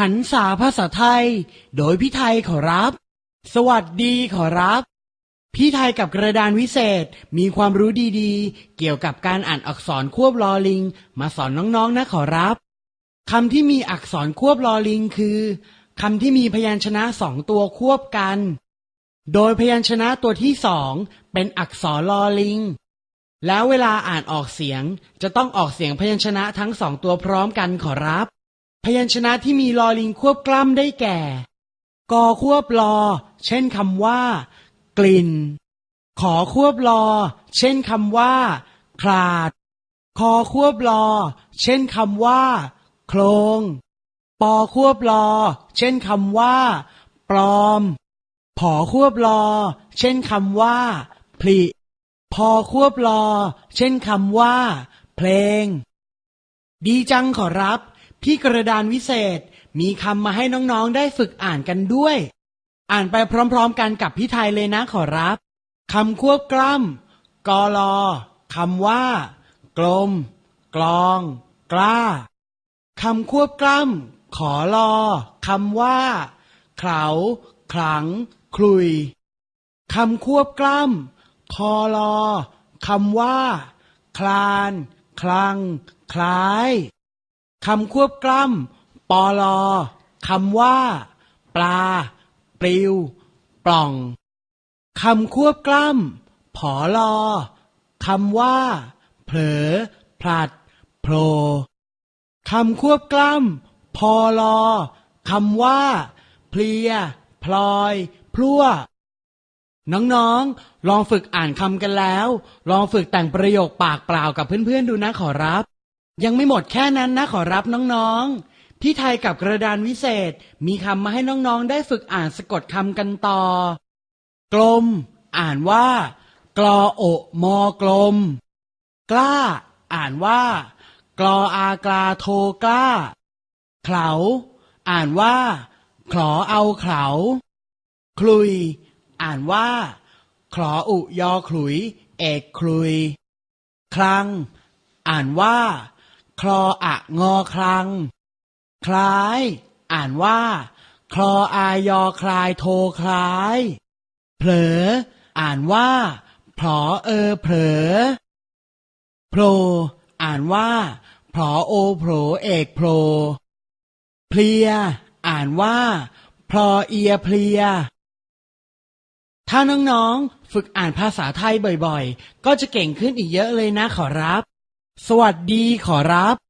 หันษาภาษาไทย โดยพี่ไทยขอรับ สวัสดีขอรับ พี่ไทยกับกระดานวิเศษมีความรู้ดีๆ เกี่ยวกับการอ่านอักษรควบลอลิง มาสอนน้องๆนะขอรับคำที่มีอักษรควบลอลิงคือคำที่มีพยัญชนะสองตัวควบกัน โดยพยัญชนะตัวที่สองเป็นอักษรลอลิง แล้วเวลาอ่านออกเสียงจะต้องออกเสียงพยัญชนะทั้งสองตัวพร้อมกันขอรับ พยัญชนะที่มีลอลิงควบกล้ำได้แก่ กอควบลอ เช่นคำว่า กลิ่น ขอควบลอ เช่นคำว่า คลาด คอควบลอ เช่นคำว่า โครง ปอควบลอ เช่นคำว่า ปลอม ผอควบลอ เช่นคำว่า ผลิ พอควบลอ เช่นคำว่า เพลง ดีจังขอรับ พี่กระดานวิเศษมีคำมาให้น้องๆได้ฝึกอ่านกันด้วย อ่านไปพร้อมๆกันกับพี่ไทยเลยนะขอรับคำควบกล้ำกอลอคำว่า กลม กลอง กล้าคำควบกล้ำขอลอคำว่าเขาขลัง คลุยคำควบกล้ำคอลอคำว่า คลาน คลัง คล้าย คำควบกล้ำปอลอคำว่า ปลา ปลิว ปล่องคำควบกล้ำผอลอคำว่า เผลอ ผลัดโผลคำควบกล้ำพอลอคำว่า เพลีย พลอย พลั่วน้องๆ ลองฝึกอ่านคำกันแล้ว ลองฝึกแต่งประโยคปากเปล่ากับเพื่อนๆดูนะขอรับ ยังไม่หมดแค่นั้นนะขอรับน้องๆ พี่ไทยกับกระดานวิเศษมีคำมาให้น้องๆ ได้ฝึกอ่านสะกดคำกันต่อ กลม อ่านว่า กลอโอมอกลม กล้า อ่านว่า กลออากลาโทกล้า เขลา อ่านว่า ขลอเอาเขลาคลุย อ่านว่า ขลออุยอขลุย เอกคลุย คลัง อ่านว่า คลออะงอคลัง คล้าย อ่านว่า คลออายอคลายโทคล้าย เผลอ อ่านว่าผลอเออเผลอโผลอ่านว่าผลอโอโผลเอกโผลเพลีย อ่านว่าพลอเอียเพลีย ถ้าน้องๆ ฝึกอ่านภาษาไทยบ่อยๆ ก็จะเก่งขึ้นอีกเยอะเลยนะขอรับ สวัสดีขอรับ